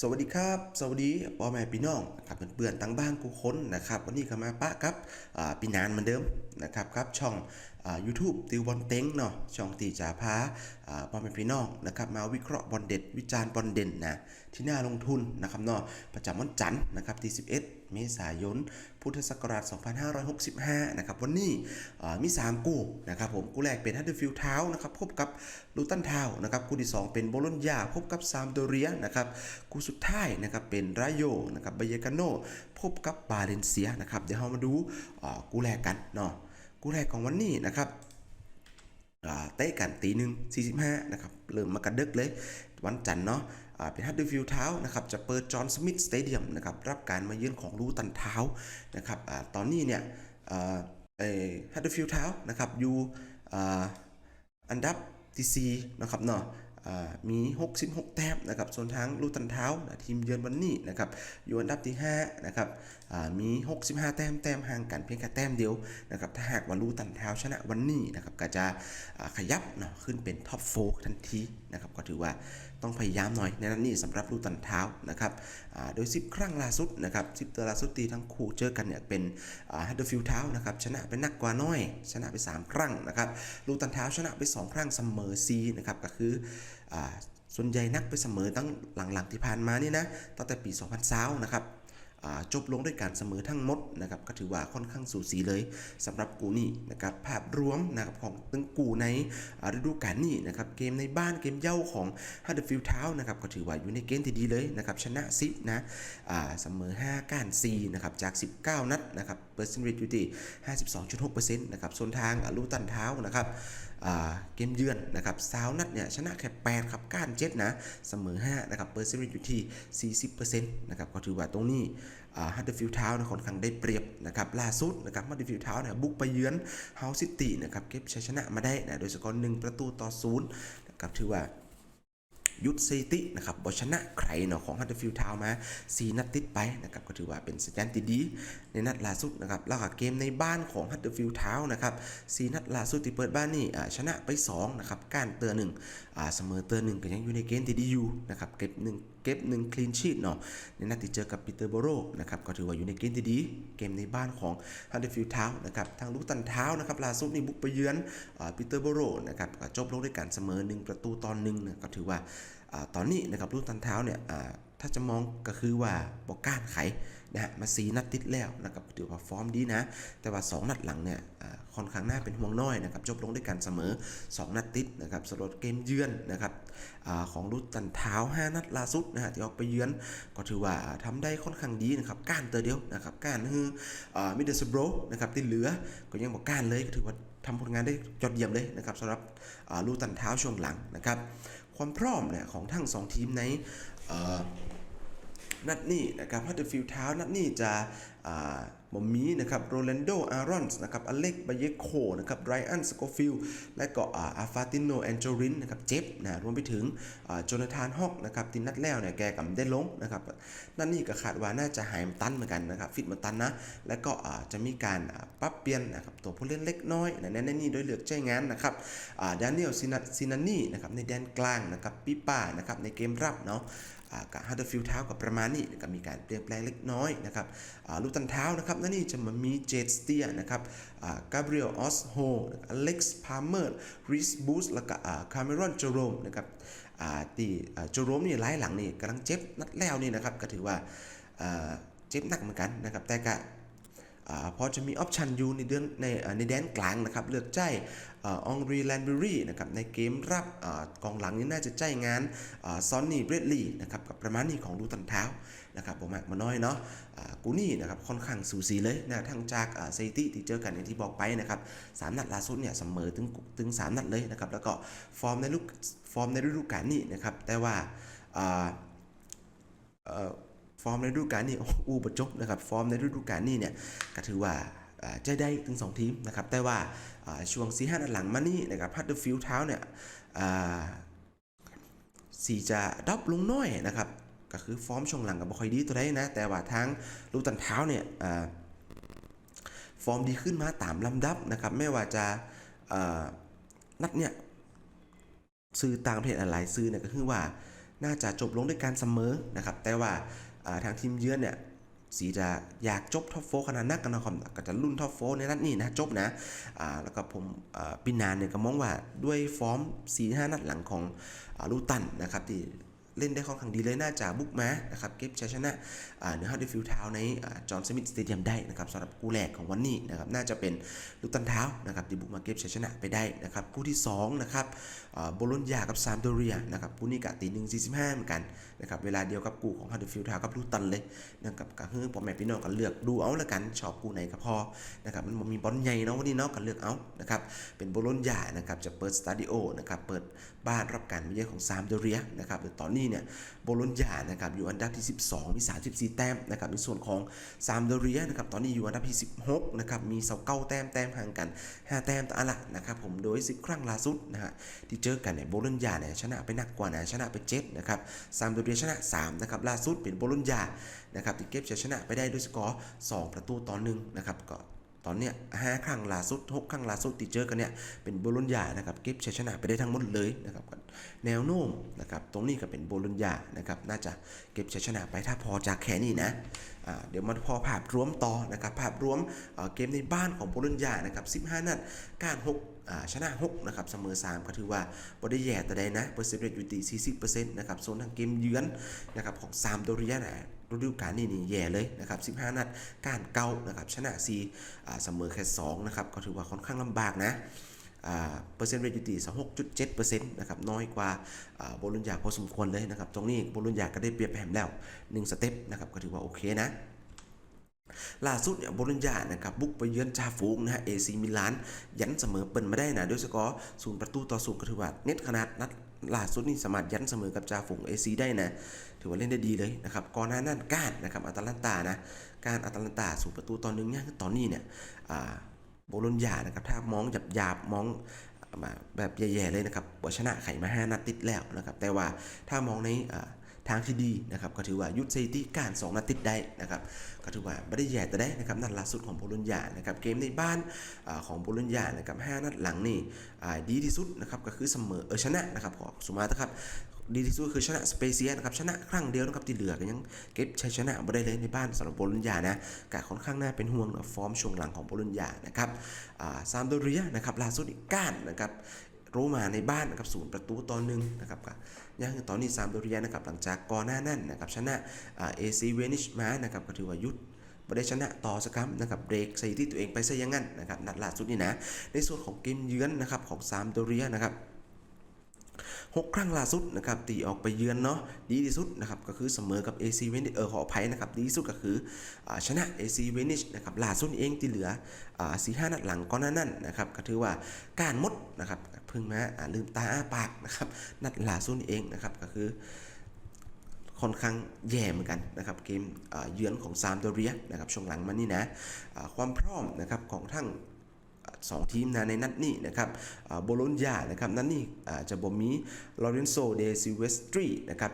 สวัสดีครับ สวัสดีพ่อแม่พี่น้องครับเพื่อนๆตั้งบ้านกูค้นนะครับ วันนี้ก็มาปะครับปีนานเหมือนเดิมนะครับครับช่อง อ่า YouTube ติวบอลเต็งเนาะช่องตีจ่าพาอ่าพ่อแม่พี่น้องนะครับมาวิเคราะห์บอลเด็ด วิจารณ์บอลเด่นนะที่น่าลงทุนนะครับเนาะประจำวันจันทร์นะครับที่ 11 เมษายน พุทธศักราช 2565 นะครับวันนี้มี 3 กู้นะครับผมกู้แรกเป็นฮัตเดอร์ฟิลด์เท้านะครับพบกับลูตันเท้านะครับกู้ที่ 2 เป็นโบโลญญาพบกับซามโดเรียนะครับกู้สุดท้ายนะครับเป็นรายโยนะครับบายกาโนพบกับบาเลนเซียนะครับเดี๋ยวเรามาดูกู้แรกกันเนาะ กู้แรกของวันนี้นะครับเตะกันตีหนึ่งสี่สิบห้านะครับเริ่มมากันดึกเลย วันจันทร์เนาะเป็นฮัตเดอร์ฟิลด์เท้านะครับจะเปิดจอห์นสมิธสเตเดียมนะครับรับการมาเยือนของลูตันเท้านะครับอตอนนี้เนี่ยฮัตเดอร์ฟิลด์เท้านะครับอยู่อันดับที่4นะครับเนาะ มี 66 แต้มนะครับ ส่วนทางลูตันเท้านะทีมเยือนวันนี้นะครับอยู่อันดับที่5นะครับมี 65 แต้มแต้มห่างกันเพียงแค่แต้มเดียวนะครับถ้าหากว่าลูตันเท้าชนะวันนี้นะครับก็จะขยับเนาะขึ้นเป็นท็อปโฟทันที นะครับก็ถือว่าต้องพยายามหน่อยในนั้นนี่สำหรับลูตันเท้านะครับโดย 10 ครั้งล่าสุดนะครับ10ตัวล่าสุดตีทั้งคู่เจอกันเนี่ยเป็นฮัตเดอร์ฟิลเท้านะครับชนะไปนักกว่าน้อย ชนะไป 3 ครั้งนะครับลูตันเท้าชนะไป 2 ครั้งเสมอซีนะครับก็คือส่วนใหญ่นักไปเสมอตั้งหลังๆที่ผ่านมานี่นะตั้งแต่ปี 2020นะครับ จบลงด้วยการเสมอทั้งหมดนะครับก็ถือว่าค่อนข้างสูสีเลยสำหรับกูนี่นะครับภาพรวมนะครับของตึงกูในฤดูกาลนี้นะครับเกมในบ้านเกมเย่าของฮัตเดอร์ฟิลด์เท้านะครับก็ถือว่าอยู่ในเกณฑ์ที่ดีเลยนะครับชนะ10นะเสมอ 5ก้าน4นะครับจาก 19 นัดนะครับเปอร์เซ็นต์เรทอยู่ที่52.6%นะครับส่วนทางลูตันเท้านะครับ เกมเยือนนะครับซาวนัดเนี่ยชนะแค่8ครับก้าน7นะเสมอ5นะครับเปอร์เซ็นต์อยู่ที่ 40%นะครับก็ถือว่าตรงนี้ฮัตเตอร์ฟิลด์เท้านะค่อนข้างได้เปรียบนะครับล่าสุดนะครับฮัตเตอร์ฟิลด์เท้าเนี่ยบุกไปเยือนเฮาซิตี้นะครับเก็บชัยชนะมาได้นะโดยสกอร์1ประตูต่อ0นะครับถือว่า ยุทธสถิตินะครับบชนะใครเนาะของฮัตเตอร์ฟิลด์ทาวมา 4 นัดติดไปนะครับก็ถือว่าเป็นสัญญาณที่ดีในนัดล่าสุดนะครับแล้วก็เกมในบ้านของฮัตเตอร์ฟิลด์ทาวนะครับ4นัดล่าสุดที่เปิดบ้านนี่อ่าชนะไป2นะครับการเตือนหนึ่งเสมอเตือนหนึ่งก็ยังอยู่ในเกณฑ์ที่ดีอยู่นะครับเก็บหนึ่งเก็บหนึ่งคลีนชีตเนาะในนัดที่เจอกับปีเตอร์โบโรนะครับก็ถือว่าอยู่ในเกณฑ์ที่ดี เกมในบ้านของฮัตเตอร์ฟิลด์ทานะครับทางลูกตันเท้านะครับลาสุดนี่บุกไปเยือนปีเตอร์โบโรนะครับจบลงด้วยการเสมอ1ประตูตอนหนึ่งนะก็ถือว่าอ่าตอนนี้นะครับลูกตันเท้าเนี่ยอ่าถ้าจะมองก็คือว่าบอกก้านไข นะมาสีนัดติดแล้วนะครับถือว่าฟอร์มดีนะ แต่ว่า 2 นัดหลังเนี่ยค่อนข้างน่าเป็นห่วงน้อยนะครับจบลงด้วยการเสมอ 2 นัดติดนะครับสำหรับเกมเยือนนะครับอของลูตันเท้า 5 นัดล่าสุดนะฮะที่ออกไปเยือนก็ถือว่าทำได้ค่อนข้างดีนะครับก้านเตอเดียวนะครับก้านคือมิดเดิลสโบรนะครับที่เหลือก็ยังบอกก้านเลยก็ถือว่าทำผลงานได้ยอดเยี่ยมเลยนะครับสำหรับลูตันเท้าช่วงหลังนะครับ ความพร้อมเนี่ยของทั้งสองทีมใน นัดนี้นะครับฮัตเตอร์ฟิลด์เท้านัดนี้จะบอมมีนะครับโรลันโด อารอนส์นะครับอเล็กบาเยโคนะครับไรอันสโกฟิลและก็อาฟาติโนแอนโจรินนะครับเจ็บนะรวมไปถึงโจนาธานฮอกนะครับที่นัดแล้วเนี่ยแกกับได้ลงนะครับนั่นนี่ก็คาดว่าน่าจะหายมันตันเหมือนกันนะครับฟิตมันตันนะแล้วก็จะมีการปรับเปลี่ยนนะครับตัวผู้เล่นเล็กน้อยนะในนนี่โดยเลือกใจงานนะครับดานิเอลซินาซินานี่นะครับในแดนกลางนะครับปิป้านะครับในเกมรับเนาะ กับฮัตเตอร์ฟิลเท้ากับประมาณนี้ก็มีการเปลี่ยนแปลงเล็กน้อยนะครับลูกตันเท้านะครับนั่นนี่จะมามีเจดสเตียนะครับกาเบรียลออสโฮอเล็กซ์พาร์เมอร์ริสบูสแล้วก็คาร์เมรอนโจโรมนะครับอ่าที่โจโรมนี่ไล่หลังนี่กำลังเจ็บนัดแล้วนี่นะครับก็ถือว่าเจ็บหนักเหมือนกันนะครับแต่ก็ พอจะมีออปชันอยู่ในเดือนในในแดนกลางนะครับ เลือกใจอองรีแลนเบอรี่นะครับในเกมรับอกองหลังนี่น่าจะใจงานซอนนี่เบรดลีย์นะครับกับประมาณนี้ของดูตันเท้านะครับผมมากมาน้อยเนาะกูนี่นะครับค่อนข้างสูสีเลยนะทั้งจากเซติที่เจอกันอย่างที่บอกไปนะครับสามนัดล่าสุดเนี่ยเสมอถึงถึงสามนัดเลยนะครับแล้วก็ฟอร์มในลูกฟอร์มในฤดูกาลนี้นะครับแต่ว่า ฟอร์มในฤดูกาลนี้อู้บจบนะครับฟอร์มในฤดูกาลนี้เนี่ยก็ถือว่าอ่าใจได้ถึง 2 ทีมนะครับแต่ว่าอ่าช่วง4 5นัดหลังมานี่นะครับฮัตเตอร์ฟิลด์เท้าเนี่ยสีจะดรอปลงน้อยนะครับก็คือฟอร์มช่วงหลังกับบ่ค่อยดีตัวใดนะ แต่ว่าทางลูตันเท้าเนี่ยอฟอร์มดีขึ้นมาตามลำดับนะครับไม่ว่าจะานัดเนี่ยซื้อต่างประเทศอะไรซื้อเนี่ยก็คือว่าน่าจะจบลงด้วยการเสมอนะครับแต่ว่า ทางทีมเยือนเนี่ยสีจะอยากจบท็อปโฟขนาดนักกันนะครับก็จะรุ่นท็อปโฟในนัดนี้นะจบนะแล้วก็ผมปินานเนี่ยก็มองว่าด้วยฟอร์ม 4 5 นัดหลังของอลูตันนะครับที่ เล่นได้ค่อนข้างดีเลยน่าจะบุกมานะครับเก็บชัยชนะเนื้อฮัตเดฟิลด์ทาวในจอห์นสมิธสเตเดียมได้นะครับสำหรับคู่แรกของวันนี้นะครับน่าจะเป็นลูตันเท้านะครับที่บุกมาเก็บชัยชนะไปได้นะครับคู่ที่สองนะครับโบโลญญากับซามโดเรียนะครับคู่นี้กะตีหนึ่งสี่สิบห้าเหมือนกันนะครับเวลาเดียวกับกูของฮัตเดฟิลด์ทาวกับลูตันเลยนะครับก็คือพ่อแม่พี่น้องก็เลือกดูเอาละกันชอบกูไหนก็พอนะครับมันมีบอลใหญ่เนาะวันนี้เนาะก็เลือกเอานะครับเป็นโบโลญญานะครับจะเปิดสตาดิโอนะครับเปิดบ้านรับการมาเยือนของซามโดเรียนะครับโดยตอนนี้เนี่ยโบโลญญานะครับอยู่อันดับที่ 12 มี 34 แต้มนะครับในส่วนของซามโดเรียนะครับตอนนี้อยู่อันดับที่ 16นะครับมีเสาเก้าแต้มแต้มห่างกัน 5 แต้มต่ออันละนะครับผมโดย10ครั้งล่าสุดนะฮะที่เจอกันเนี่ยโบโลญญาเนี่ยชนะไปหนักกว่านะชนะไป7นะครับซามโดเรียชนะ3นะครับล่าสุดเป็นโบโลญญานะครับที่เก็บชัยชนะไปได้ด้วยสกอร์2ประตูต่อหนึ่งนะครับก็ ตอนเนี้ย5ครั้งล่าสุด6ครั้งล่าสุดที่เจอกันเนี่ยเป็นโบโลญญานะครับเก็บชัยชนะไปได้ทั้งหมดเลยนะครับก็แนวโน้มนะครับตรงนี้ก็เป็นโบโลญญานะครับน่าจะเก็บชัยชนะไปถ้าพอจากแค่นี้นะเดี๋ยวมาพอภาพรวมต่อนะครับภาพรวมเเกมในบ้านของโบโลญญานะครับ15 นัดการ6ชนะ6นะครับเสมอ 3 ก็ถือว่าบ่ได้แย่แต่ใดนะเปอร์เซ็นต์อยู่ที่40%นะครับโซนทางเกมเยือนนะครับของซามโดรียนะ ฤดูกาลนี้นี่แย่เลยนะครับ 15 นัดการเก้านะครับชนะ4อ่าเสมอแค่2นะครับก็ถือว่าค่อนข้างลำบากนะอ่าเปอร์เซ็นต์เรทอยู่ที่26.7%นะครับน้อยกว่าอ่าโบลุญญาพอสมควรเลยนะครับ ตรงนี้โบลุญญาก็ได้เปรียบแหมแล้ว 1 สเต็ปนะครับก็ถือว่าโอเคนะล่าสุดเนี่ยโบลุญญานะครับบุกไปเยือนจาฟูงนะฮะเอซีมิลาน ยันเสมอเปินมาได้นะด้วยสกอร์ศูนย์ประตูต่อศูนย์ก็ถือว่าเน็ตขนาดนัด ล่าสุดนี่สามารถยันเสมอกับจาฝูงเอซีได้นะ ถือว่าเล่นได้ดีเลยนะครับก่อนหน้านั้นการนะครับอัตแลนตานะการอัตแลนตาสู่ประตูตอนนึงเนี่ยตอนนี้เนี่ยโบโลญญานะครับถ้ามองหยาบๆมองมาแบบแย่ๆเลยนะครับว่าชนะไข่มาห้านัดติดแล้วนะครับแต่ว่าถ้ามองในอ ทางที่ดีนะครับก็ถือว่ายุทธสถิติการ2นัดติดได้นะครับก็ถือว่าไม่ได้แย่แต่ได้นะครับนัดล่าสุดของโบโลญญานะครับเกมในบ้านอของโบโลญญานะครับ5นัดหลังนี่ดีที่สุดนะครับก็คือเสมอเออชนะนะครับของสุมาตะครับดีที่สุดคือชนะสเปเซียนะครับชนะครั้งเดียวนะครับที่เหลือก็ยังเก็บชัยชนะไม่ได้เลยในบ้านสำหรับโบลุญญานะกะค่อนข้างน่าเป็นห่วงนะฟอร์มช่วงหลังของโบลุญญานะครับซามโดเรียนะครับล่าสุดอีกก้านนะครับ โรมาในบ้านนะครับศูนย์ประตูต่อหนึ่งนะครับก็ยังตอนนี้ซามโดรียนะครับหลังจากก่อนหน้านั้นนะครับชนะเอซีเวนิชมานะครับก็ถือว่ายุดไม่ได้ชนะต่อสักครั้งนะครับเบรกใส่ที่ตัวเองไปซะอยังงั้นนะครับนัดล่าสุดนี่นะในส่วนของเกมเยือนนะครับของซามโดรียนะครับ หกครั้งล่าสุดนะครับตีออกไปเยือนเนาะดีที่สุดนะครับก็คือเสมอกับ AC v e n i s เออขออภัยนะครับดีที่สุดก็คืออชนะ AC v e n i s นะครับล่าสุดเองที่เหลืออสี่ห้านัดหลังก่อนหน้านั้นนะครับก็ถือว่าการมดนะครับเพิ่งมาลืมตาอ้าปากนะครับนัดล่าสุดเองนะครับก็คือค่อนข้างแย่เหมือนกันนะครับเกมเยือนของซามโดเรียนะครับช่วงหลังมานี่นะความพร้อมนะครับของทั้ง สองทีมนะในนัดนี้นะครับโบโลญญานะครับนัดนี้อ่าจะบ่มีลอเรนโซเดซิเวสตรีนะครับ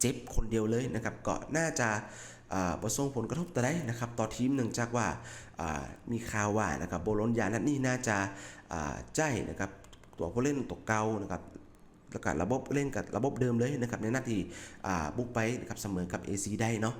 เจ็บคนเดียวเลยนะครับก็น่าจะประสงผลกระทบแต่ได้นะครับต่อทีมหนึ่งจากว่ามีข่าวว่านะครับโบโลญญานัดนี้น่าจะใจนะครับตัวผู้เล่นตัวเก่านะครับแล้วก็ระบบเล่นกับระบบเดิมเลยนะครับในนาที่บุกไปนะครับเสมอกับ AC ได้เนาะ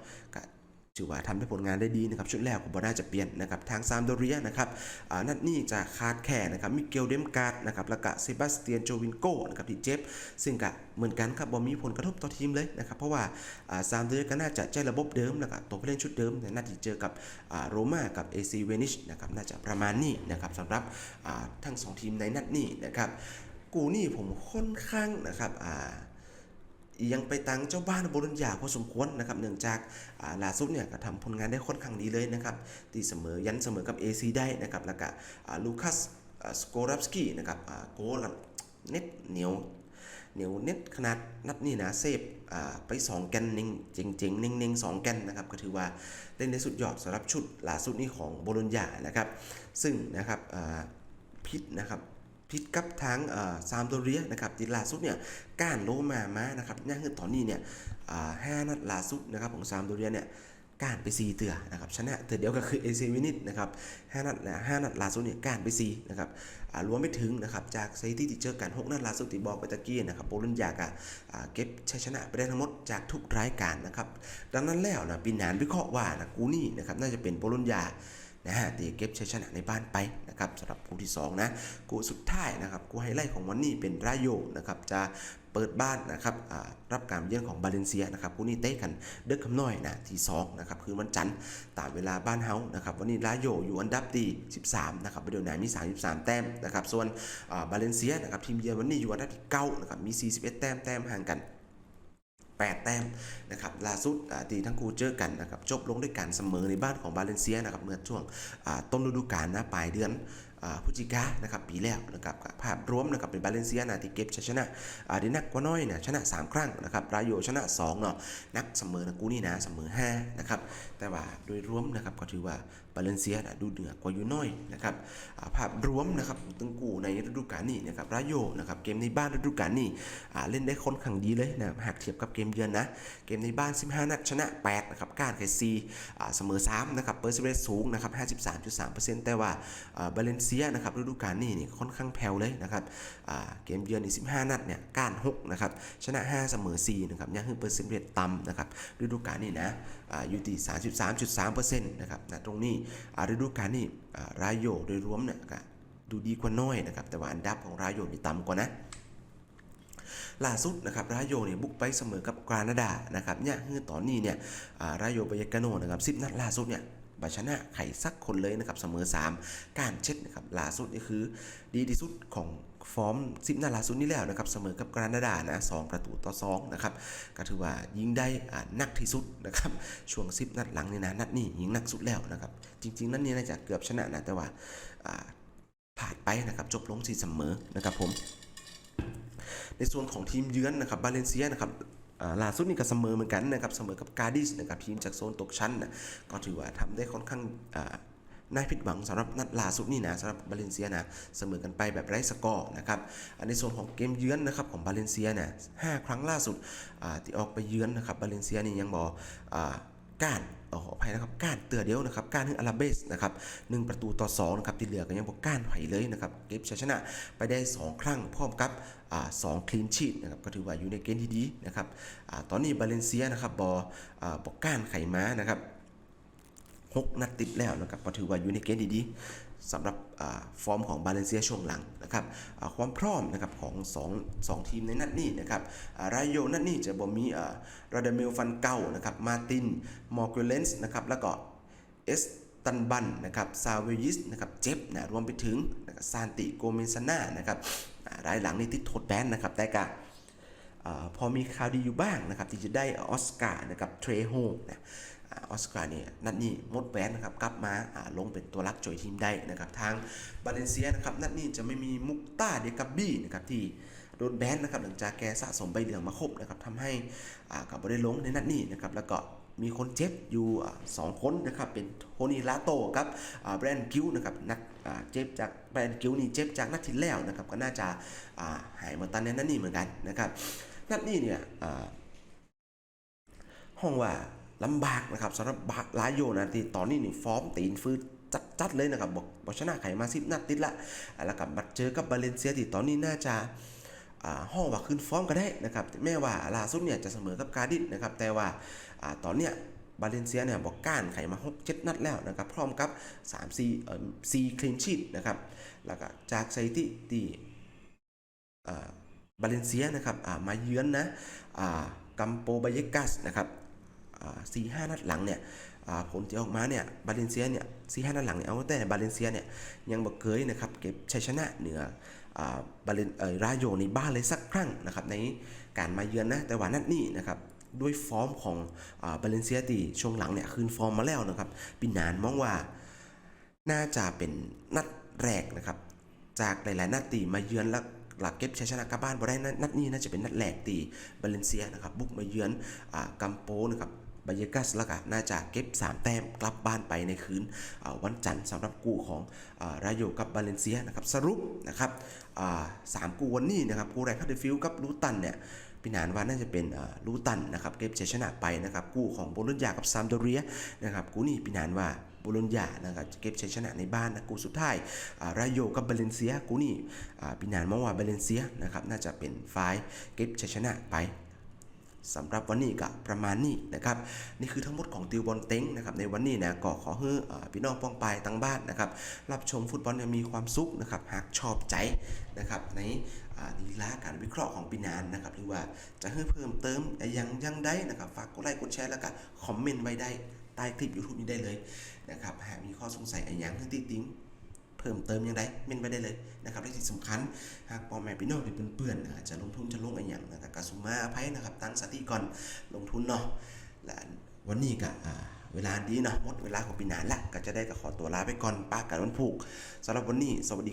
ถือว่าทำได้ผลงานได้ดีนะครับชุดแรกของบอน่าจะเปลี่ยนนะครับทางซามโดเรียนะครับอ่านัดนี้จะคาดแค่นะครับมิเกลเดมการ์ดนะครับแล้วก็เซบาสเตียนโจวินโกนะครับที่เจ็บซึ่งก็เหมือนกันครับบ่มีผลกระทบต่อทีมเลยนะครับเพราะว่าอ่าซามโดเรียก็น่าจะใช้ระบบเดิมแล้วก็ตัวผู้เล่นชุดเดิมในนัดที่เจอกับอ่าโรม่ากับ AC เวนิชนะครับน่าจะประมาณนี้นะครับสำหรับอ่าทั้งสองทีมในนัดนี้นะครับกูนี่ผมค่อนข้างนะครับอ่า ยังไปตังเจ้าบ้านบรุญญาพอสมควรนะครับ เนื่องจากาลาสุดเนี่ยก็ทำผลงานได้ค่อนข้างดีเลยนะครับตีเสมอยันเสมอกับ AC ได้นะครับ แล้วก็ลูคัสสโกรับสกี้นะครับโกลเน็ตเหนียวเหนียวเน็ตขนาดนัดนี้นะเซฟอ่าไป 2 แกนนิ่งเจ๋งๆนิ่งๆ2แกนนะครับก็ถือว่าเล่นได้สุดยอดสำหรับชุดลาสุดนี้ของโบรุญญานะครับ ซึ่งนะครับพิษนะครับ พิษกับทางซามโดเรียนะครับที่ล่าสุดเนี่ยก้านโลมามานะครับนี่คือตอนนี้เนี่ยห้านัดล่าสุดนะครับของซามโดเรียเนี่ยการไปซีเตือนะครับชนะเตือเดียวก็คือเอเซวินิตนะครับห้านัดและห้านัดล่าสุดเนี่ยการไปซีนะครับรวมไปถึงนะครับจากสถิติที่เจอกันหกนัดล่าสุดที่บอกไปตะกี้นะครับโบลุนยากะเก็บชัยชนะไปได้ทั้งหมดจากทุกรายการนะครับดังนั้นแล้วนะปีนานวิเคราะห์ว่านะกูนี่นะครับน่าจะเป็นโบลุนยา นะฮะที่เก็บชัยชนะในบ้านไปนะครับสำหรับคู่ที่สองนะคู่สุดท้ายนะครับคู่ไฮไลท์ของวันนี้เป็นรายโยนะครับจะเปิดบ้านนะครับรับการเยือนของบาเลนเซียนะครับคู่นี้เตะกันเด็กคำน้อยนะที่สองนะครับคืนวันจันทร์ตามเวลาบ้านเฮานะครับวันนี้รายโยอยู่อันดับที่13นะครับเดียวหนามี33 แต้มนะครับส่วนอ่าบาเลนเซียนะครับทีมเยือนวันนี้อยู่อันดับที่9นะครับมี 41 แต้มแต้มห่างกัน 8 แต้มนะครับล่าสุดที่ทั้งคู่เจอกันนะครับจบลงด้วยการเสมอในบ้านของบาเลนเซียนะครับเมื่อช่วงต้นฤดูกาลนะปลายเดือนพฤศจิกานะครับปีแล้วนะครับภาพรวมนะครับเป็นบาเลนเซียนะที่เก็บชัยชนะได้นักกว่าน้อยนะชนะ 3 ครั้งนะครับรายโยชนะ2เนาะนักเสมอนะกูนี่นะเสมอ5นะครับแต่ว่าโดยรวมนะครับก็ถือว่า บาเลนเซียนะดูเหนือกว่าอยู่น้อยนะครับภาพรวมนะครับตึงกูในฤดูกาลนี้นะครับรายโยนะครับเกมในบ้านฤดูกาลนี้เล่นได้ค่อนข้างดีเลยนะหากเทียบกับเกมเยือนนะเกมในบ้าน 15 นัดชนะ 8 นะครับการแคซีเสมอ 3 นะครับเปอร์เซ็นต์สูงนะครับ 53.3%แต่ว่าบาเลนเซียนะครับฤดูกาลนี้นี่ค่อนข้างแผ่วเลยนะครับเกมเยือนนี่15 นัดเนี่ยการ 6 นะครับชนะ 5 เสมอ 4 นะครับยังคือเปอร์เซ็นต์ต่ำนะครับฤดูกาลนี้นะอยู่ที่ 33.3%นะครับนะตรงนี้ฤดูกาลนี่รายโยโดยรวมเนี่ยก็ดูดีกว่าน้อยนะครับ แต่ว่าอันดับของรายโยนี่ต่ำกว่านะล่าสุดนะครับรายโยเนี่ยบุกไปเสมอกับกรานาดานะครับเนี่ยคือตอนนี้เนี่ยรายโยบายกาโนนะครับสิบนัดล่าสุดเนี่ยบาชนะไข่สักคนเลยนะครับเสมอ 3 การเช็ดนะครับล่าสุดนี่คือดีที่สุดของ ฟอร์มสิบนัดล่าสุดนี้แล้วนะครับเสมอกับกรานาดานะสองประตูต่อสองนะครับก็ถือว่ายิงได้นักที่สุดนะครับช่วง10นัดหลังนี่นะนัดนี้ยิงหนักสุดแล้วนะครับจริง ๆ นัดนี้น่าจะเกือบชนะนะแต่ว่าผ่านไปนะครับจบลงที่เสมอนะครับผม ในส่วนของทีมเยือนนะครับบาเลนเซียนะครับล่าสุดนี่ก็เสมอเหมือนกันนะครับเสมอกับกาดิสนะครับทีมจากโซนตกชั้นนะก็ถือว่าทำได้ค่อนข้างา น่าผิดหวังสำหรับนัดล่าสุดนี่นะสำหรับบาเลนเซียนะเสมอกันไปแบบไร้สกอร์นะครับอันในส่วนของเกมเยือนนะครับของบาเลนเซียนะห้าครั้งล่าสุดที่ออกไปเยือนนะครับบาเลนเซียนี่ยังบอกอ่าการเอ่อขออภัยนะครับการเตือเดียวนะครับการถึงอาราเบสนะครับหนึ่งประตูต่อสองนะครับที่เหลือก็ยังบอกการไผ่เลยนะครับเก็บชัยชนะไปได้สองครั้งพร้อมกับสองคลีนชีตนะครับก็ถือว่าอยู่ในเกณฑ์ที่ดีนะครับอตอนนี้บาเลนเซียนะครับบอบอกก้านไข่ม้านะครับ หกนัดติดแล้วนะครับก็ถือว่าอยู่ในเกณฑ์ที่ดีสำหรับอฟอร์มของบาเลนเซียช่วงหลังนะครับความพร้อมนะครับของสองสองทีมในนัดนี้นะครับรายโยนัดนี้จะบ่มีอ่าราดาเมลฟันเก้านะครับมาตินมอร์เกเลนส์นะครับแล้วก็เอสตันบันนะครับซาเวยิสนะครับเจ็บนะรวมไปถึงนะซานติโกเมนซาน่านะครับรายหลังนี่ติดโทษแบนนะครับแต่กะพอมีข่าวดีอยู่บ้างนะครับที่จะได้ออสการ์นะครับเทรโฮนะ ออสการ์เนี่ยนัดนี้มดแบนนะครับกลับมาลงเป็นตัวรักจอยทีมได้นะครับทางบาเลนเซียนะครับนัดนี้จะไม่มีมุกต้าเดกับบี้นะครับที่โดนแบนนะครับหลังจากแกสะสมใบเหลืองมาครบนะครับทำให้อ่ากับบได้ลงในนัดนี้นะครับแล้วก็มีคนเจ็บอยู่สองคนนะครับเป็นโทนี่ลาโตกับแบรนด์กิวนะครับนักเจ็บจากแบรนด์กิวนี่เจ็บจากนัดที่แล้วนะครับก็น่าจะาหายมาตันในนัดนี้เหมือนกันนะครับนัดนี้เนี่ยห้องว่า ลำบากนะครับสำหรับบาลาโยนะที่ตอนนี้นี่ฟอร์มตีนฟื้นจัดๆเลยนะครับบอกบอชนะไขมาสิบนัดติดละแล้วกับมาเจอกับบาเลนเซียที่ตอนนี้น่าจะห้องว่าขึ้นฟอร์มก็ได้นะครับแม้ว่าลาสุดเนี่ยจะเสมอกับกาดิสนะครับแต่ว่าตอนเนี้ยบาเลนเซียเนี่ยบอกก้านไขมา6 7นัดแล้วนะครับพร้อมกับ3 4เอ่อ4คลีนชีตนะครับแล้วก็จากสถิติที่อ่าบาเลนเซียนะครับมาเยือนนะกัมโปบาเยกัสนะครับ อ่า4 5นัดหลังเนี่ยผลที่ออกมาเนี่ยบาเลนเซียเนี่ย4 5นัดหลังเนี่ยเอาแต่บาเลนเซียเนี่ยยังบอกเคยนะครับเก็บชัยชนะเหนือบาเลนเออรายโยในบ้านเลยสักครั้งนะครับในการมาเยือนนะแต่ว่านัดนี้นะครับด้วยฟอร์มของอ่าบาเลนเซียตีช่วงหลังเนี่ยคืนฟอร์มมาแล้วนะครับปีนานมองว่าน่าจะเป็นนัดแรกนะครับจากหลายๆนัดตีมาเยือนแล้วหลักเก็บชัยชนะกลับบ้านบ่ได้นัดนี้น่าจะเป็นนัดแรกตีบาเลนเซียนะครับบุกมาเยือนอกัมโปนะครับ บายกัสล้วก็น่าจะเก็บ 3 แต้มกลับบ้านไปในคืนวันจันทร์สำหรับกูของรายโยกับบาเลนเซียนะครับสรุปนะครับสามกูวันนี้นะครับกูแรงคัตเดฟิลกับลูตันเนี่ยพี่นานว่าน่าจะเป็นลูตันนะครับเก็บชัยชนะไปนะครับกู้ของโบลุญญากับซามโดเรียนะครับกูนี่พี่นานว่าโบลุญญานะครับเก็บชัยชนะในบ้านนะกูสุดท้ายรายโยกับบาเลนเซียกูนี่พี่นานมองว่าบาเลนเซียนะครับน่าจะเป็นฝ่ายเก็บชัยชนะไป สำหรับวันนี้ก็ประมาณนี้นะครับนี่คือทั้งหมดของติวบอลเต็งนะครับในวันนี้นะก็ขอให้อพี่น้องป้องปายตั้งบ้านนะครับรับชมฟุตบอลยังมีความสุขนะครับหากชอบใจนะครับในลีลาการวิเคราะห์ของปีนานนะครับหรือว่าจะให้เพิ่มเติมย่างยังได้นะครับฝากกดไลค์กดแชร์แล้วก็คอมเมนต์ไว้ได้ใต้คลิป YouTube นี้ได้เลยนะครับหากมีข้อสงสัยอะไรอย่างให้ติดติ้ง พิ่มเติมยังไงเม่นไปได้เลยนะครับและที่สำคัญ หากพ่อแม่พี่น้องที่เปื่อนๆอาจจะลงทุนจะลงอะไรอย่างนะครับกสุมาอภัยนะครับ ตั้งสติก่อนลงทุนเนาะและวันนี้ก็เวลาดีเนาะหมดเวลาของปีหนานละก็จะได้ก็ขอตัวลาไปก่อนป้ากันวันผูกสำหรับวันนี้สวัสดี